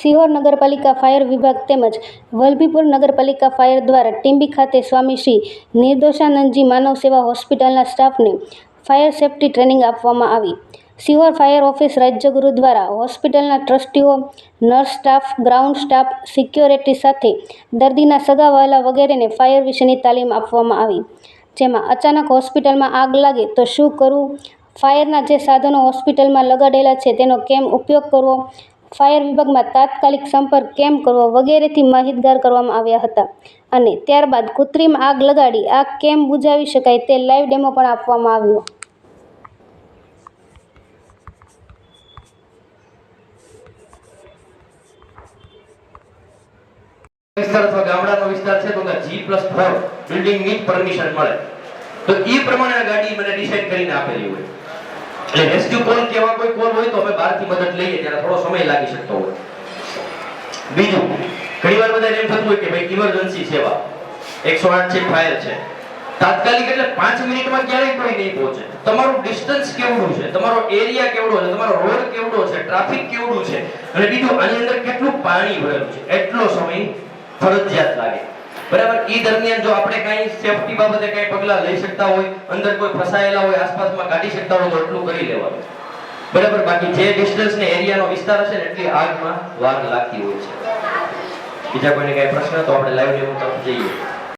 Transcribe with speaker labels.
Speaker 1: સિહોર નગરપાલિકા ફાયર વિભાગ તેમજ વલભીપુર નગરપાલિકા ફાયર દ્વારા ટીંબી ખાતે સ્વામી શ્રી નિર્દોષાનંદજી માનવ સેવા હોસ્પિટલના સ્ટાફને ફાયર સેફ્ટી ટ્રેનિંગ આપવામાં આવી. સિહોર ફાયર ઓફિસ રાજ્યગુરુ દ્વારા હોસ્પિટલના ટ્રસ્ટીઓ, nurse staff, ground staff, security સાથે દર્દીના સગાવહાલા વગેરેને ફાયર વિશેની તાલીમ આપવામાં આવી. જેમાં અચાનક હોસ્પિટલમાં આગ લાગે તો શું કરવું? ફાયરના જે સાધનો હોસ્પિટલમાં લગાડેલા છે તેનો કેમ ઉપયોગ કરવો? ફાયર વિભાગમાં તાત્કાલિક સંપર્ક કેમ કરવો વગેરેથી માહિતગાર કરવામાં આવ્યા હતા અને ત્યારબાદ કૃત્રિમ આગ લગાડી આગ કેમ બુઝાવી શકાય તે લાઈવ ડેમો પણ આપવામાં આવ્યો.
Speaker 2: વિસ્તાર છે તો એ પ્રમાણે ગાડી મને ડિસાઈડ કરીને આપેલી હોય. એટલે રેસ્ક્યુ કોલ કેવા કોઈ કોલ હોય તો અમે બહારથી મદદ લઈએ, ત્યારે થોડો સમય લાગી શકતો હોય. બીજું, ઘણીવાર બધાને એમ થતું હોય કે ભાઈ ઇમરજન્સી સેવા 108 છે ફાયર છે. તાત્કાલિક એટલે 5 મિનિટમાં ક્યારેય કોઈ નહીં પહોંચે. તમારું ડિસ્ટન્સ કેવડું છે? તમારો એરિયા કેવડો છે? તમારો રોડ કેવડો છે? ટ્રાફિક કેવડું છે? અને બીજું, આની અંદર કેટલું પાણી ભરેલું છે? એટલો સમય ફરજિયાત લાગે. બરાબર? ઈ દરમિયાન જો આપણે કઈ સેફટી બાબતે કઈ પગલા લઈ શકતા હોય, અંદર કોઈ ફસાયેલા હોય, આસપાસમાં કાઢી શકતા હોય, તો એટલું કરી લેવાનું. બરાબર? બાકી જે ડિસ્ટન્સ ને એરિયાનો વિસ્તાર હશે ને, એટલી આગમાં વાર લાગતી હોય છે. બીજા કોઈને કઈ પ્રશ્ન તો આપણે લાઈવ ડેમો તરફ જઈએ.